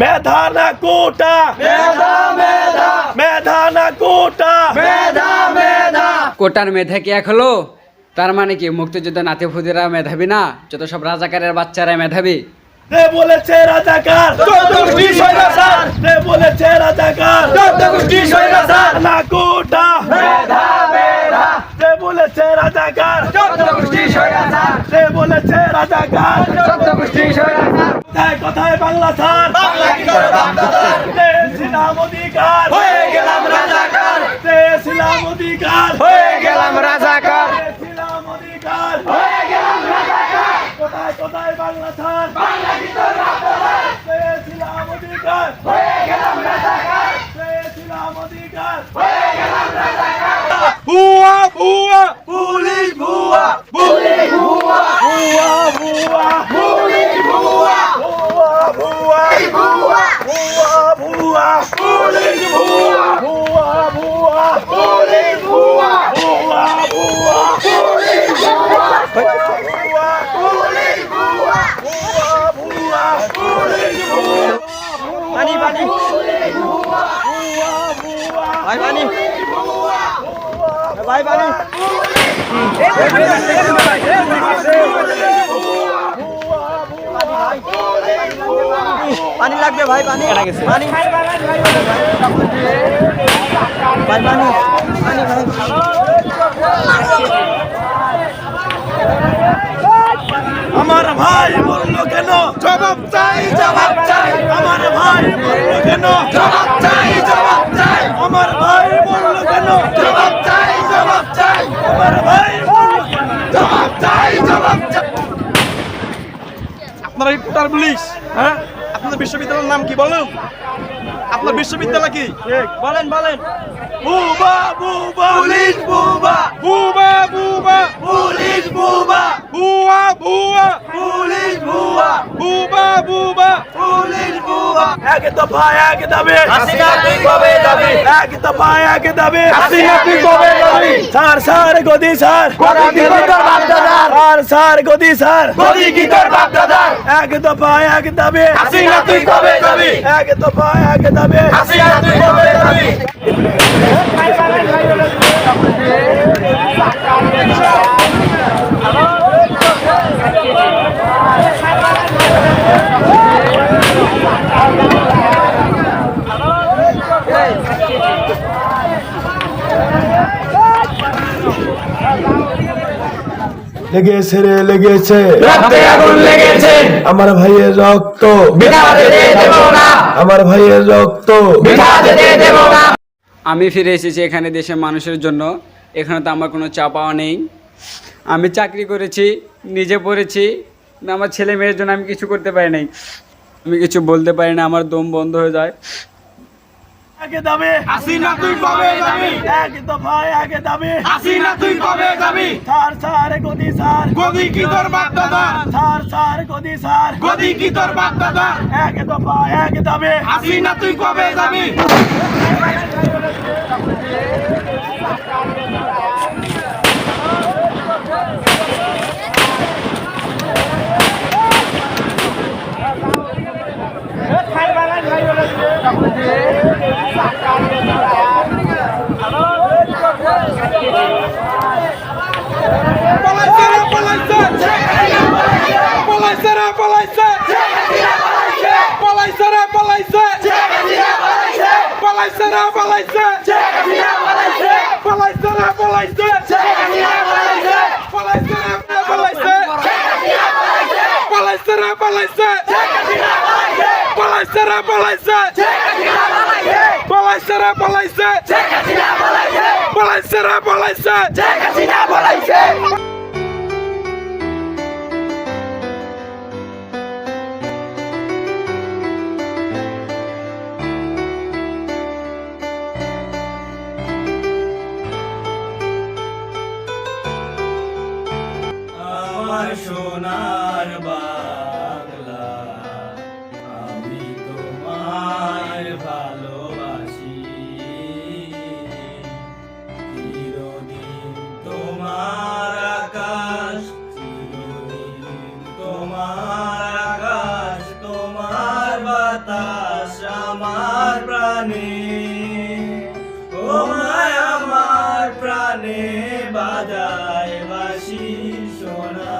মেধা না কোটা। মেধা মেধা। মেধা না কোটা। মেধা মেধা। কোটার মেধা কি এক হলো? তার মানে কি মুক্তিযুদ্ধ নাতিফুদিরা মেধাবী না? যত সব রাজাকারের বাচ্চারা মেধাবী। রে বলেছে রাজাকার। চোদ্দ গোষ্ঠী স্বৈরাচার রে বলেছে রাজাকার। চোদ্দ গোষ্ঠী স্বৈরাচার না কোটা। মেধা মেধা। রে বলেছে রাজাকার। গোষ্ঠী স্বৈরাচার রে বলেছে রাজাকার চোদ্দ গোষ্ঠী স্বৈরাচার কোথায় কোথায় বাংলা স্যার বাংলা কি করে বাপদাদার পেয়েছিলাম অধিকার। হয়ে গেলাম রাজাকার। পেয়েছিলাম অধিকার। হয়ে গেলাম রাজাকার। পেয়েছিলাম অধিকার। হয়ে গেলাম রাজাকার। কোথায় কোথায় বাংলা স্যার বাংলা কি করে বাপদাদার পেয়েছিলাম অধিকার। হয়ে গেলাম রাজাকার। পেয়েছিলাম অধিকার। হয়ে গেলাম রাজাকার। ভুয়া ভুয়া। পুলিশ ভুয়া। পুলিশ ভুয়া। ভুয়া ভুয়া। ভুয়া। Boa, boa! Boa, boa! boa, boa! Boa, boa! boa, boa! Boa, boa! boa, boa! Boa, boa! Boa, boa! boa, boa! boa, boa, Boa, boa! Vai, vai! Vai, vai! Vai, Vani! পানি লাগবে ভাই পানি। পানি। ভাই পানি পানি ভাই। আমার ভাই বলল কেন? জবাব চাই জবাব চাই। আমার ভাই বলল কেন? জবাব চাই জবাব চাই। আমার ভাই বলল কেন? জবাব চাই জবাব চাই। আমার ভাই বলল কেন জবাব চাই জবাব চাই আপনারা রিপোর্টার পুলিশ হ্যাঁ? আপনার বিশ্ববিদ্যালয়ের নাম কি বলুন? আপনার বিশ্ববিদ্যালয় কি? বলেন বলেন। বুবা বুবা। পুলিশ বুবা। বুবা বুবা। পুলিশ বুবা। বুয়া বুয়া। পুলিশ বুবা বুবা। এক দফা এক দাবি হাসিনা তুই কবে যাবি এক দফা এক দাবি হাসিনা তুই কবে যাবি স্যার স্যার গদি স্যার। গদি কি তোর বাপ দাদার স্যার স্যার গদি স্যার। গদি কি তোর বাপ দাদার এক দফা এক দাবি হাসিনা তুই কবে যাবি এক দফা এক দাবি হাসিনা তুই কবে যাবি লেগেছে রে লেগেছে। রক্তে আগুন লেগেছে। আমার ভাইয়ের রক্ত। দেব না। আমার ভাইয়ের রক্ত। দেব না। আমি ফিরে এসেছি এখানে দেশের মানুষের জন্য। এখানে তো আমার কোনো চা পাওয়া নেই। আমি চাকরি করেছি নিজে পড়েছি না আমার ছেলে মেয়ের জন্য আমি কিছু করতে পারি নাই। আমি কিছু বলতে পারি না আমার দম বন্ধ হয়ে যায়। এক দাবি হাসিনা তুই কবে যাবি এক দফা এক দাবি হাসিনা তুই কবে যাবি স্যার স্যার গদি স্যার গদি কি তোর বাপ দাদার স্যার স্যার গদি স্যার গদি কি তোর বাপ দাদার এক দফা এক দাবি হাসিনা তুই কবে যাবি পালাইছে না পালাইছে শেখ হাসিনা পালাইছে পালাইছে না পালাইছে শেখ হাসিনা পালাইছে পালাইছে না পালাইছে শেখ হাসিনা পালাইছে পালাইছে না পালাইছে শেখ হাসিনা পালাইছে পালাইছে না পালাইছে শেখ হাসিনা পালাইছে পালাইছে না পালাইছে শেখ হাসিনা পালাইছে পালাইছে না পালাইছে শেখ হাসিনা পালাইছে আমার সোনার বাংলা। আমি তোমায় ভালোবাসি। চিরদিন তোমার আকাশ, চিরদিন তোমার আকাশ, তোমার বাতাস আমার প্রাণে। ও আমার প্রাণে বাজায় বাসি বাংলা